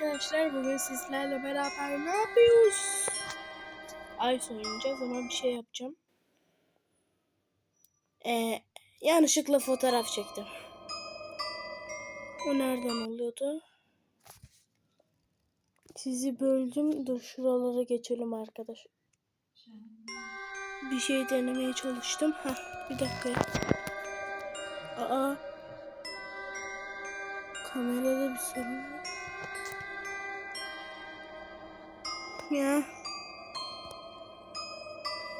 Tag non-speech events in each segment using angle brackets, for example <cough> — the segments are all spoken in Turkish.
arkadaşlar bugün sizlerle beraber ne yapıyoruz? Ice oynayacağız ama bir şey yapacağım. Ee, yanlışlıkla fotoğraf çektim. O nereden oluyordu? Sizi böldüm. Dur şuralara geçelim arkadaş. Bir şey denemeye çalıştım. Heh, bir dakika. Aa. Kamerada bir sorun var. Ya.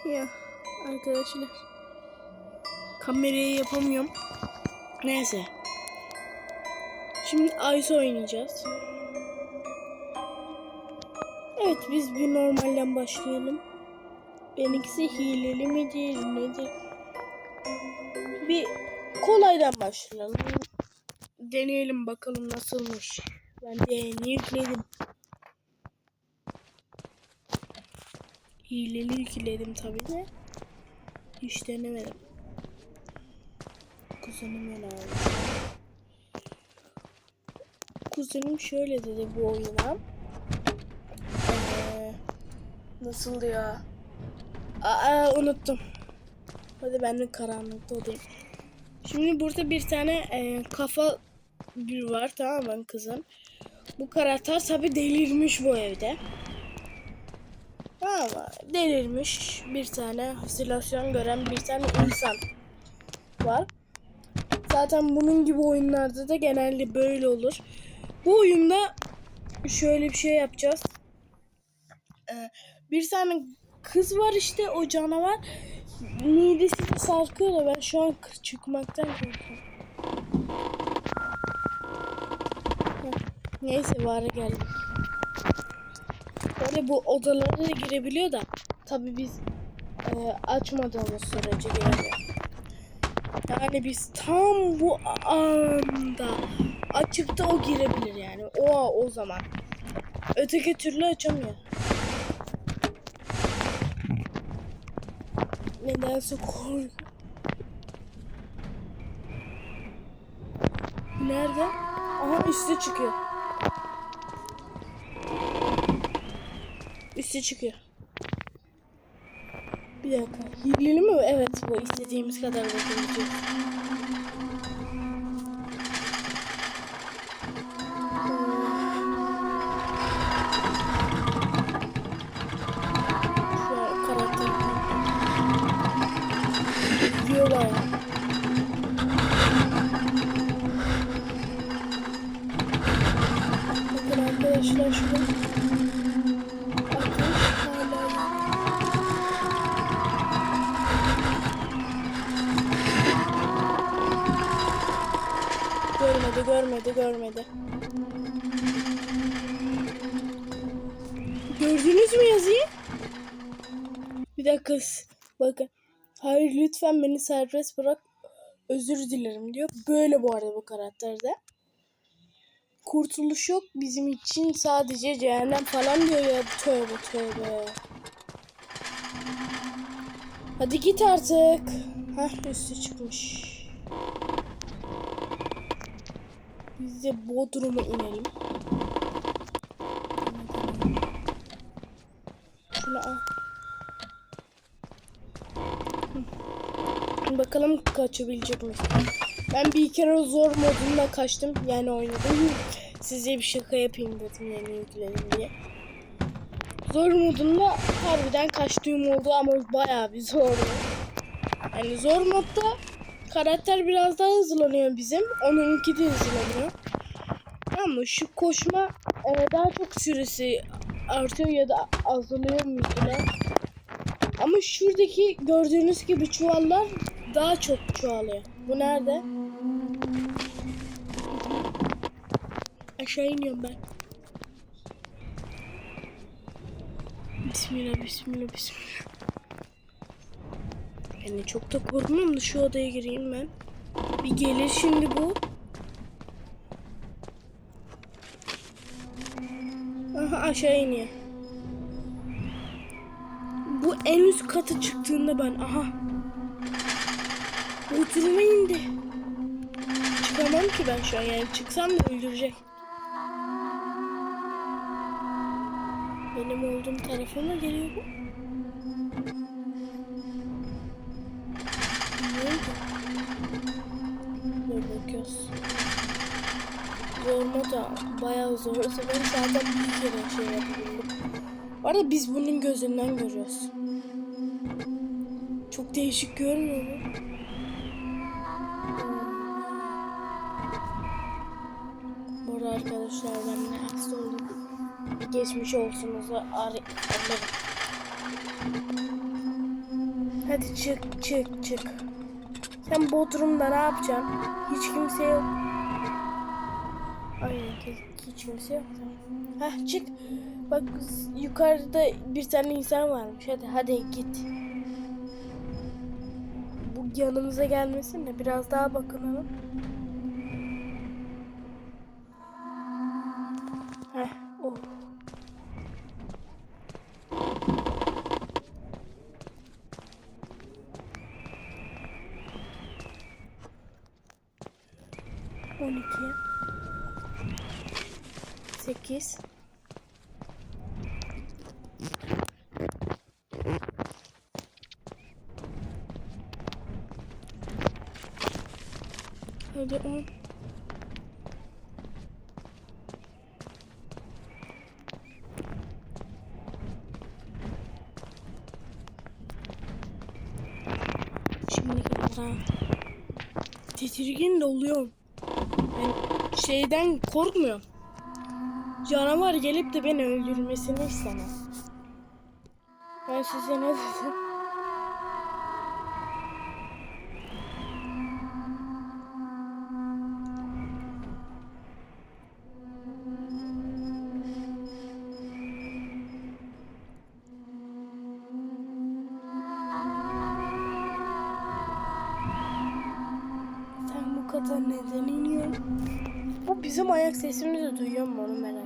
Ya arkadaşlar. Kamerayı yapamıyorum. Neyse. Şimdi Ice oynayacağız. Evet biz bir normalden başlayalım. Benimkisi hileli midir nedir? Bir kolaydan başlayalım. Deneyelim bakalım nasılmış. Ben de yükledim. Hileli yükledim tabii de. Hiç denemedim. Kuzenim öyle aldı. Kuzenim şöyle dedi bu oyuna. Ee, nasıl ya? Aa unuttum. Hadi ben de karanlıkta olayım. Şimdi burada bir tane e, kafa bir var tamam mı kızım? Bu karakter tabi delirmiş bu evde. Mı? Delirmiş bir tane halüsinasyon gören bir tane insan var. Zaten bunun gibi oyunlarda da genelde böyle olur. Bu oyunda şöyle bir şey yapacağız. Ee, bir tane kız var işte o canavar midesini sarkıyor da ben şu an çıkmaktan korkuyorum. Neyse bari geldim. Böyle bu odalara da girebiliyor da tabii biz e, açmadığımız sürece giremiyor. Yani biz tam bu anda açıp da o girebilir yani. O o zaman. Öteki türlü açamıyor. Nedense korkuyorum. Nerede? Aha üste çıkıyor. Üste çıkıyor. Bir dakika. Hileli mi? Evet bu istediğimiz kadar bakabiliyor. Görmedi, görmedi, görmedi. Gördünüz mü yazıyı? Bir dakika. Bakın. Hayır lütfen beni serbest bırak. Özür dilerim diyor. Böyle bu arada bu karakterde. Kurtuluş yok bizim için sadece cehennem falan diyor ya. Tövbe tövbe. Hadi git artık. Hah üstü çıkmış. Biz de Bodrum'a inelim. Şunu. Bakalım kaçabilecek miyiz? Ben bir kere zor modunda kaçtım. Yani oynadım. Size bir şaka yapayım dedim yeni yükledim diye. Zor modunda harbiden kaçtığım oldu ama bayağı bir zordu. Yani zor modda karakter biraz daha hızlanıyor bizim. Onunki de hızlanıyor. Ama şu koşma e, daha çok süresi artıyor ya da azalıyor mesela. Ama şuradaki gördüğünüz gibi çuvallar daha çok çoğalıyor. Bu nerede? Aşağı iniyorum ben. Bismillah, bismillah, bismillah. Yani çok da korkmuyorum da şu odaya gireyim ben. Bir gelir şimdi bu. Aha aşağı iniyor. Bu en üst katı çıktığında ben aha. Bodrum'a indi. Çıkamam ki ben şu an yani çıksam da öldürecek. Benim olduğum tarafa mı geliyor bu? Dur bakıyoruz. Zorma da bayağı zor. Ben zaten bir kere şey yapabildim. Bu arada biz bunun gözünden görüyoruz. Çok değişik görmüyor mu? Bu arada arkadaşlar ben ne hasta oldum. Geçmiş olsunuzu ar alırım. Hadi çık çık çık. Sen Bodrum'da ne yapacaksın? Hiç kimse yok. Hiç- hiç kimse yok. Heh çık. Bak yukarıda bir tane insan varmış. Hadi hadi git. Bu yanımıza gelmesin de biraz daha bakınalım. Heh, oh. On iki. Sekiz. Hadi on. Şimdi kadar. Tedirgin de oluyorum. Ben şeyden korkmuyorum. Canavar gelip de beni öldürmesini istemem. Ben size ne dedim? Neden iniyorsun? Bu bizim ayak sesimizi duyuyor mu onu merak.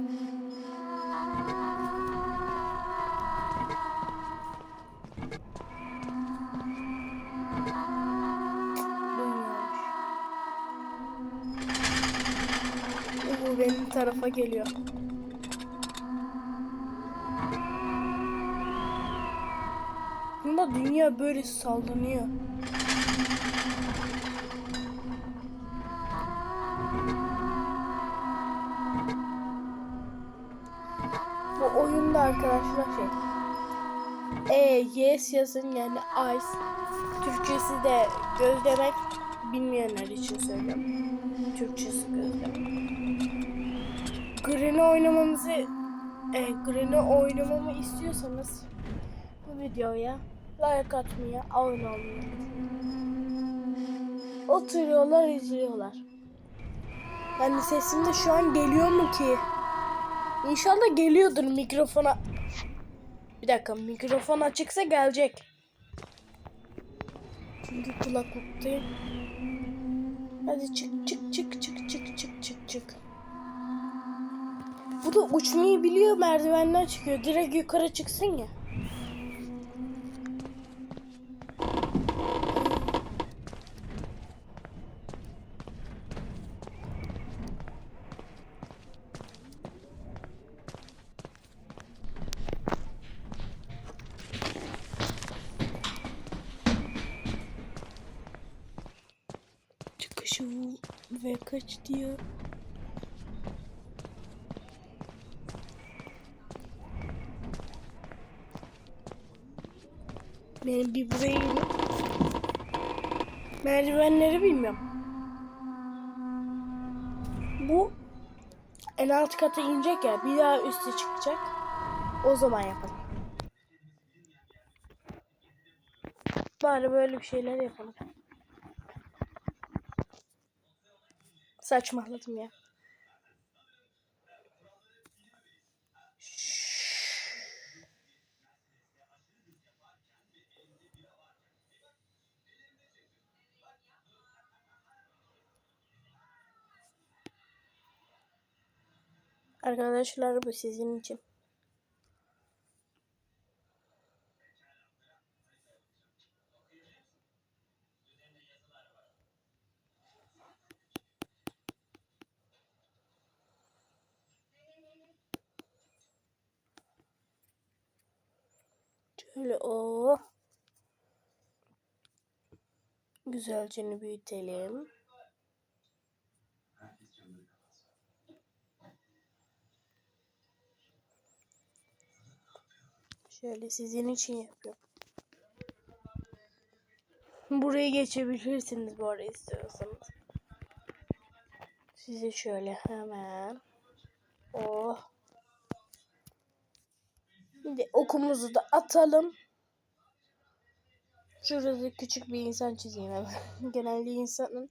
Bu benim tarafa geliyor. Bunda dünya böyle sallanıyor. E, yes yazın yani ice. Türkçesi de gözlemek bilmeyenler için söylüyorum. Türkçesi gözlemek. Green'i oynamamızı e, Green'i oynamamı istiyorsanız bu videoya like atmayı, abone olmayı Oturuyorlar, izliyorlar. Yani sesim de şu an geliyor mu ki? İnşallah geliyordur mikrofona. Bir dakika mikrofon açıksa gelecek. Çünkü kulaklıktayım. Hadi çık çık çık çık çık çık çık çık. Bu da uçmayı biliyor merdivenden çıkıyor. Direkt yukarı çıksın ya. Ve kaç diyor. Benim bir buraya inip merdivenleri bilmiyorum. Bu en alt kata inecek ya bir daha üste çıkacak. O zaman yapalım. Bari böyle bir şeyler yapalım. Saçmaladım ya. Arkadaşlar bu sizin için. Şöyle o. Güzelce büyütelim. Şöyle sizin için yapıyorum. Buraya geçebilirsiniz bu arada istiyorsanız. Size şöyle hemen. Oh. Şimdi okumuzu da atalım. Şurada küçük bir insan çizeyim hemen. <laughs> Genelde insanın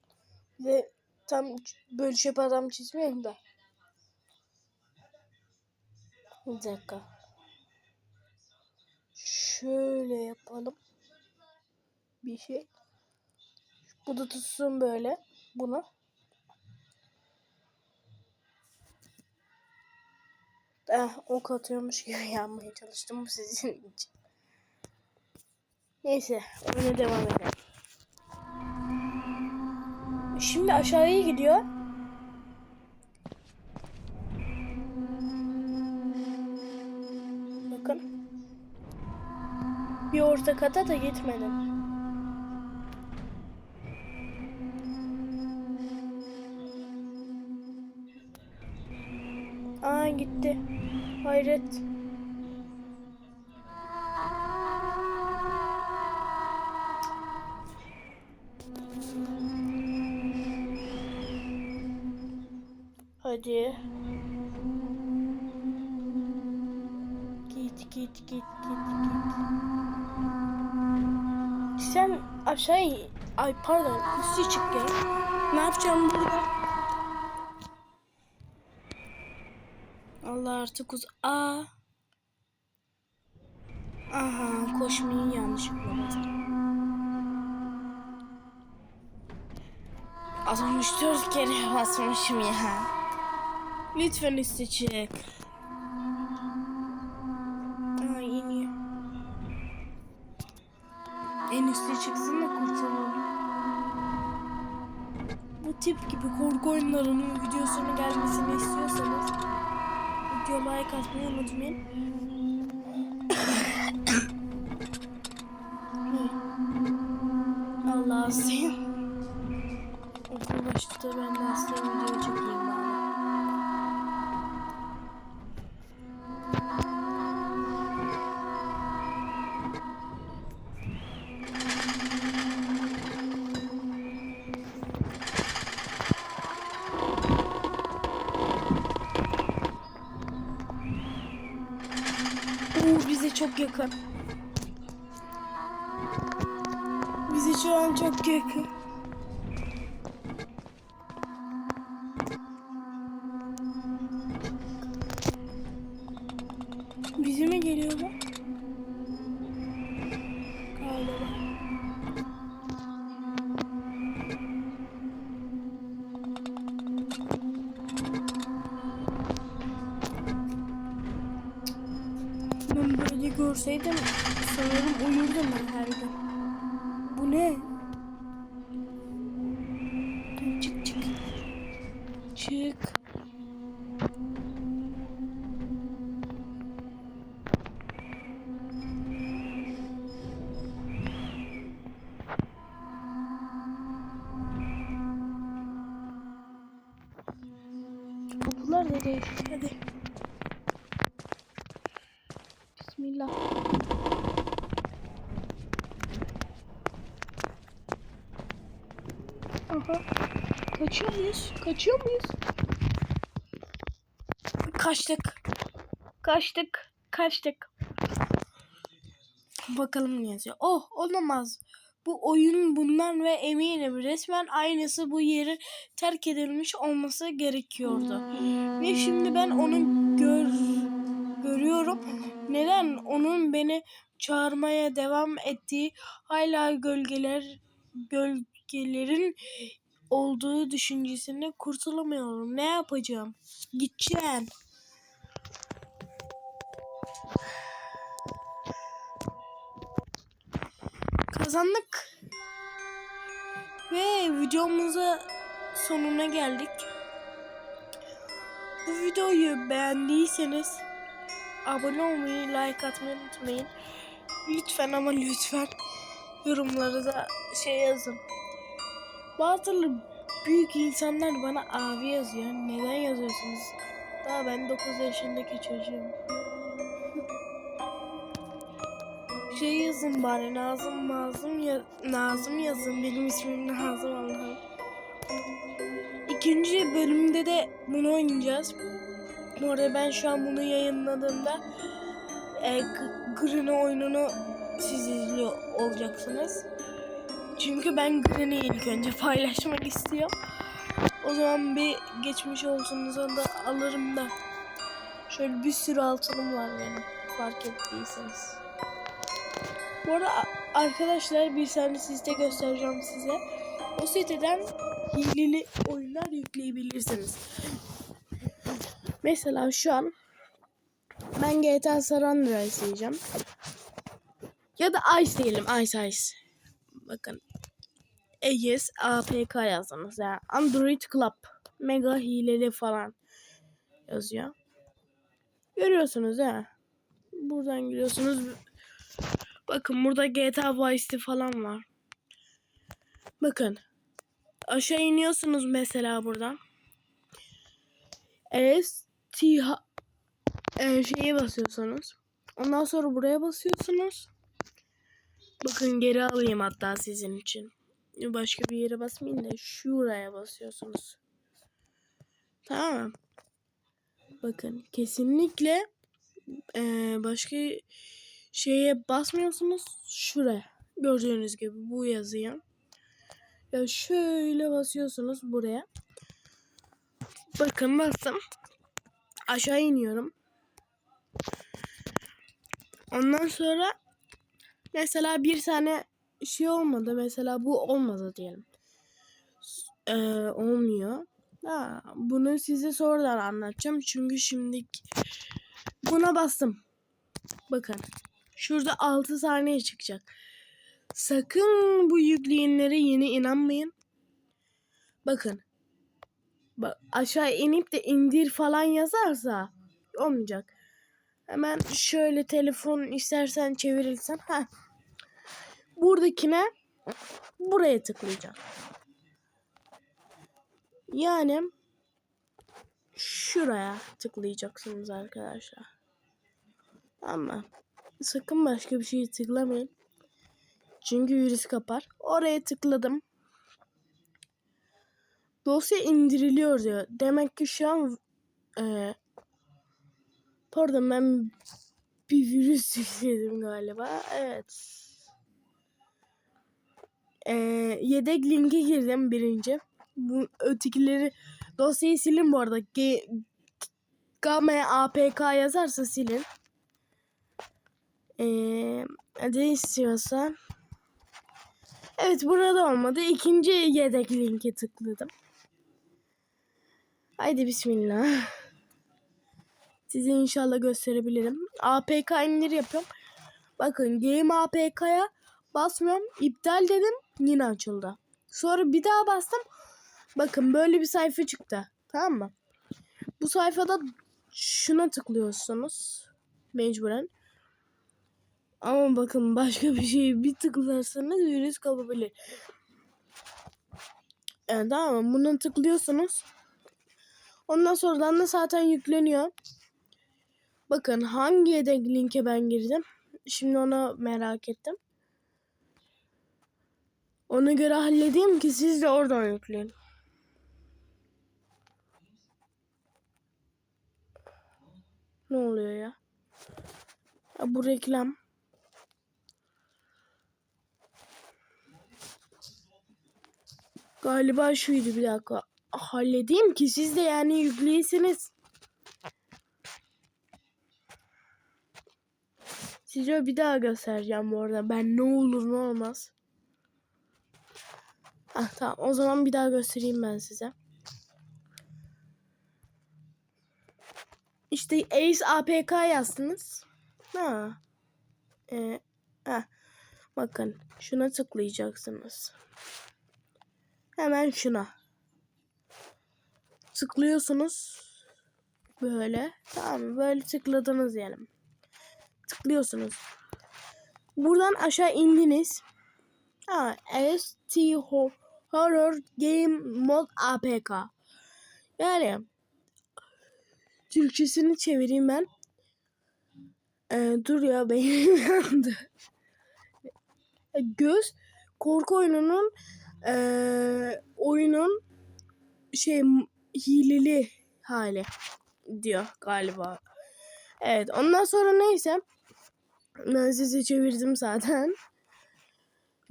ve tam böyle şöp adam çizmiyorum da. Bir dakika. Şöyle yapalım. Bir şey. Bu da tutsun böyle. Bunu. Eh, ok atıyormuş gibi <laughs> yapmaya çalıştım bu sizin için. Neyse, oyuna devam edelim. Şimdi aşağıya gidiyor. Bakın. Bir orta kata da gitmedim. Hayret. Hadi. Git git git git git. Sen aşağı ay pardon üstü çık ya. Ne yapacağım burada? Allah artık uz... Aa. Aha koşmayı yanlışlıkla bastım. 64 kere <laughs> basmışım ya. Lütfen üstü çık. Aa iniyor. En üste çıksın da kurtulalım. Bu tip gibi korku oyunlarının videosunun gelmesini istiyorsanız video like atmayı unutmayın. Çok yakın. Bize şu an çok yakın. Sanırım uyurdum ben her gün. Bu ne? Çık çık. Çık. Kaçıyor muyuz? Kaçtık. Kaçtık. Kaçtık. Bakalım ne yazıyor. Oh olamaz. Bu oyun bundan ve eminim resmen aynısı bu yeri terk edilmiş olması gerekiyordu. Ve şimdi ben onu gör, görüyorum. Neden onun beni çağırmaya devam ettiği hala gölgeler gölgelerin olduğu düşüncesine kurtulamıyorum. Ne yapacağım? Gideceğim. Kazandık. Ve videomuza sonuna geldik. Bu videoyu beğendiyseniz abone olmayı, like atmayı unutmayın. lütfen ama lütfen yorumları da şey yazın. Bazıları büyük insanlar bana abi yazıyor. Neden yazıyorsunuz? Daha ben 9 yaşındaki çocuğum. <laughs> Şey yazın bari Nazım Nazım ya Nazım yazın benim ismim Nazım Allah'ım. İkinci bölümde de bunu oynayacağız. Bu arada ben şu an bunu yayınladığımda e, G- Granny oyununu siz izliyor olacaksınız. Çünkü ben Granny'i ilk önce paylaşmak istiyorum. O zaman bir geçmiş olsunuza da alırım da. Şöyle bir sürü altınım var benim. Fark ettiyseniz. Bu arada arkadaşlar bir tane site göstereceğim size. O siteden hileli oyunlar yükleyebilirsiniz. Mesela şu an ben GTA San Andreas diyeceğim. Ya da Ice diyelim. Ice Ice. Bakın. EGS APK yazdınız. Yani Android Club. Mega hileli falan yazıyor. Görüyorsunuz ha. Buradan giriyorsunuz. Bakın burada GTA Vice falan var. Bakın. Aşağı iniyorsunuz mesela buradan. S T H e, şeye basıyorsunuz. Ondan sonra buraya basıyorsunuz. Bakın geri alayım hatta sizin için. Başka bir yere basmayın da şuraya basıyorsunuz. Tamam mı? Bakın kesinlikle e, başka şeye basmıyorsunuz. Şuraya. Gördüğünüz gibi bu yazıyı. Ya şöyle basıyorsunuz buraya. Bakın bastım. Aşağı iniyorum. Ondan sonra mesela bir tane şey olmadı. Mesela bu olmadı diyelim. Ee, olmuyor. Ha, bunu size sonradan anlatacağım. Çünkü şimdi buna bastım. Bakın. Şurada 6 saniye çıkacak. Sakın bu yükleyenlere yeni inanmayın. Bakın. Bak, aşağı inip de indir falan yazarsa olmayacak. Hemen şöyle telefon istersen çevirirsen. ha Buradakine buraya tıklayacağım. Yani şuraya tıklayacaksınız arkadaşlar. Ama sakın başka bir şeye tıklamayın. Çünkü virüs kapar. Oraya tıkladım. Dosya indiriliyor diyor. Demek ki şu an e, pardon ben bir virüs <laughs> yükledim galiba. Evet. E, yedek linke girdim birinci. Bu ötekileri dosyayı silin bu arada. G Game APK yazarsa silin. Eee ne istiyorsan. Evet burada olmadı. İkinci yedek linke tıkladım. Haydi bismillah. Size inşallah gösterebilirim. APK indir yapıyorum. Bakın Game APK'ya basmıyorum. İptal dedim. Yine açıldı. Sonra bir daha bastım. Bakın böyle bir sayfa çıktı. Tamam mı? Bu sayfada şuna tıklıyorsunuz. Mecburen. Ama bakın başka bir şeyi bir tıklarsanız virüs kapabilir. Evet tamam mı? Buna tıklıyorsunuz. Ondan sonradan da zaten yükleniyor. Bakın hangi yedek linke ben girdim. Şimdi onu merak ettim. Ona göre halledeyim ki siz de oradan yükleyin. Ne oluyor ya? ya bu reklam. Galiba şuydu bir dakika. Halledeyim ki siz de yani yükleyesiniz. Size bir daha göstereceğim bu arada. Ben ne olur ne olmaz. Ah tamam o zaman bir daha göstereyim ben size. İşte Ace APK yazsınız. Ha. Ee, ha. Bakın şuna tıklayacaksınız. Hemen şuna. Tıklıyorsunuz. Böyle. Tamam böyle tıkladınız diyelim. Tıklıyorsunuz. Buradan aşağı indiniz. Ha, ST Ho- Horror Game Mod APK. Yani Türkçesini çevireyim ben. Ee, dur ya <laughs> beynim yandı. Göz korku oyununun ee, oyunun şey hileli hali diyor galiba. Evet ondan sonra neyse ben size çevirdim zaten.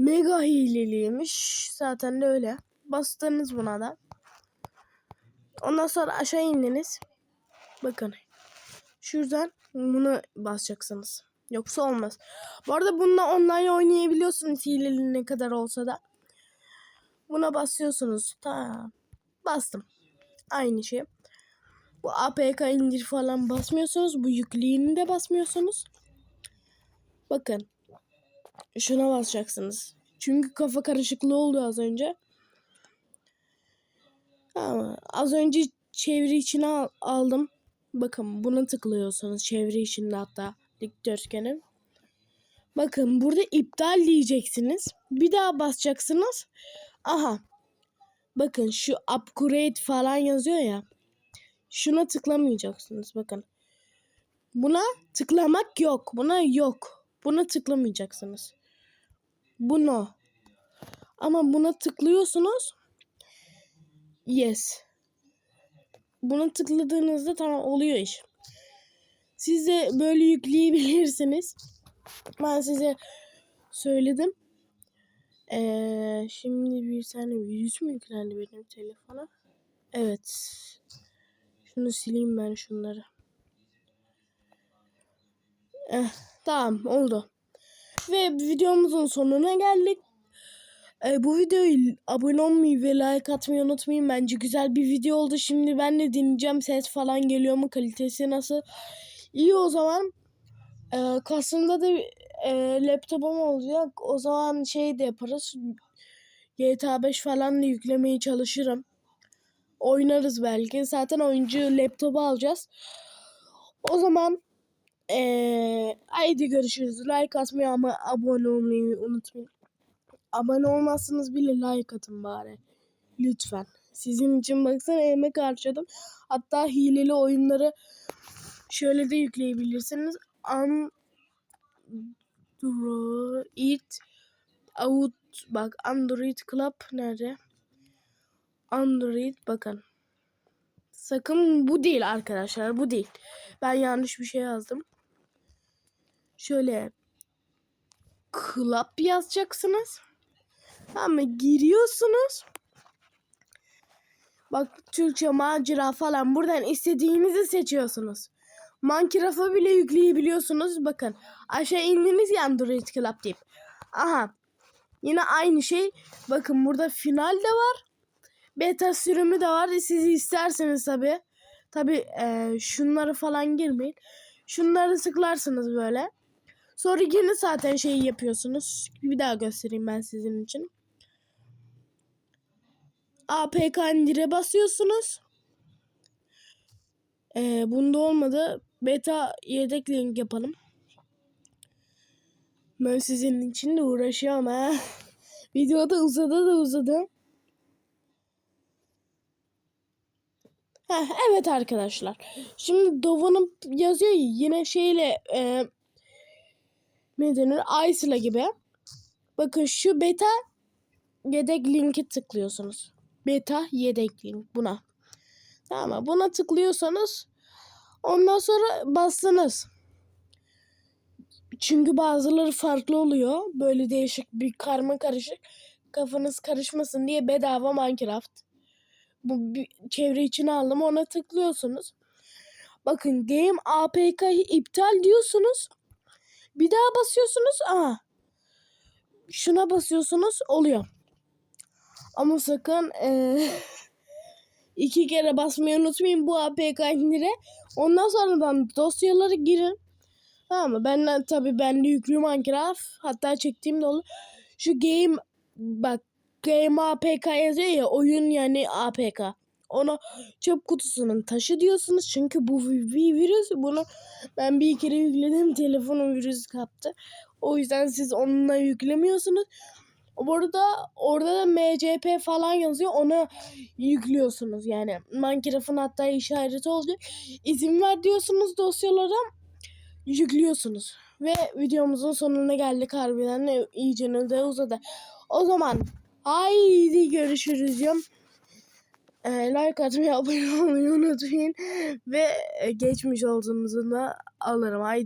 Mega hileliymiş. Zaten de öyle. Bastınız buna da. Ondan sonra aşağı indiniz. Bakın. Şuradan bunu basacaksınız. Yoksa olmaz. Bu arada bununla online oynayabiliyorsunuz hileli ne kadar olsa da. Buna basıyorsunuz. Tamam. Bastım. Aynı şey. Bu APK indir falan basmıyorsunuz. Bu yükleyini de basmıyorsunuz. Bakın. Şuna basacaksınız. Çünkü kafa karışıklığı oldu az önce. Ama az önce çeviri içine al- aldım. Bakın buna tıklıyorsunuz çeviri içinde hatta dikdörtgenin. Bakın burada iptal diyeceksiniz. Bir daha basacaksınız. Aha. Bakın şu upgrade falan yazıyor ya. Şuna tıklamayacaksınız bakın. Buna tıklamak yok. Buna yok. Buna tıklamayacaksınız. Bu no. Ama buna tıklıyorsunuz. Yes. Buna tıkladığınızda tamam oluyor iş. Siz de böyle yükleyebilirsiniz. Ben size söyledim. Ee, şimdi bir tane virüs mü yüklendi benim telefona? Evet. Şunu sileyim ben şunları. Eh, tamam oldu. Ve videomuzun sonuna geldik. Ee, bu videoyu abone olmayı ve like atmayı unutmayın. Bence güzel bir video oldu. Şimdi ben de dinleyeceğim. Ses falan geliyor mu? Kalitesi nasıl? İyi o zaman. Ee, Kasım'da da e, laptopum olacak. O zaman şey de yaparız. GTA 5 falan da yüklemeye çalışırım. Oynarız belki. Zaten oyuncu laptopu alacağız. O zaman ee, haydi görüşürüz. Like atmayı ama abone olmayı unutmayın. Abone olmazsınız bile like atın bari. Lütfen. Sizin için baksana emek harcadım. Hatta hileli oyunları şöyle de yükleyebilirsiniz. Android Out bak Android Club nerede? Android bakın. Sakın bu değil arkadaşlar bu değil. Ben yanlış bir şey yazdım. Şöyle Club yazacaksınız. Ama giriyorsunuz. Bak Türkçe macera falan buradan istediğinizi seçiyorsunuz. Minecraft'a bile yükleyebiliyorsunuz. Bakın aşağı indiniz ya Android Club deyip. Aha. Yine aynı şey. Bakın burada final de var. Beta sürümü de var. Siz isterseniz tabi. Tabi e, şunları falan girmeyin. Şunları tıklarsınız böyle. Sonra yine zaten şeyi yapıyorsunuz. Bir daha göstereyim ben sizin için. APK indire basıyorsunuz. Ee, bunda olmadı. Beta yedek link yapalım. Ben sizin için de uğraşıyorum ha. <laughs> Videoda uzadı da uzadı. Heh, evet arkadaşlar. Şimdi Dova'nın yazıyor ya yine şeyle e, ne denir? Ice'la gibi. Bakın şu beta yedek linki tıklıyorsunuz. Beta yedek link buna. Tamam mı? Buna tıklıyorsanız ondan sonra bastınız. Çünkü bazıları farklı oluyor. Böyle değişik bir karma karışık. Kafanız karışmasın diye bedava Minecraft. Bu bir çevre içine aldım. Ona tıklıyorsunuz. Bakın Game APK'yı iptal diyorsunuz. Bir daha basıyorsunuz. Aa. Şuna basıyorsunuz. Oluyor. Ama sakın eee, <laughs> iki kere basmayı unutmayın bu APK indire. Ondan sonradan dosyaları girin. Tamam mı? Ben tabii bende yüklü Minecraft. Hatta çektiğim de olur. Şu game bak game APK yazıyor ya oyun yani APK. Onu çöp kutusunun taşı diyorsunuz. Çünkü bu bir virüs. Bunu ben bir kere yükledim. <laughs> Telefonum virüs kaptı. O yüzden siz onunla yüklemiyorsunuz. Bu arada orada da MCP falan yazıyor. Onu yüklüyorsunuz yani. Minecraft'ın hatta işareti olacak. İzin ver diyorsunuz dosyalara yüklüyorsunuz. Ve videomuzun sonuna geldik harbiden de iyice de uzadı. O zaman haydi görüşürüz diyorum. Ee, like atmayı, <laughs> abone olmayı unutmayın. Ve e, geçmiş olduğunuzu da alırım. Haydi.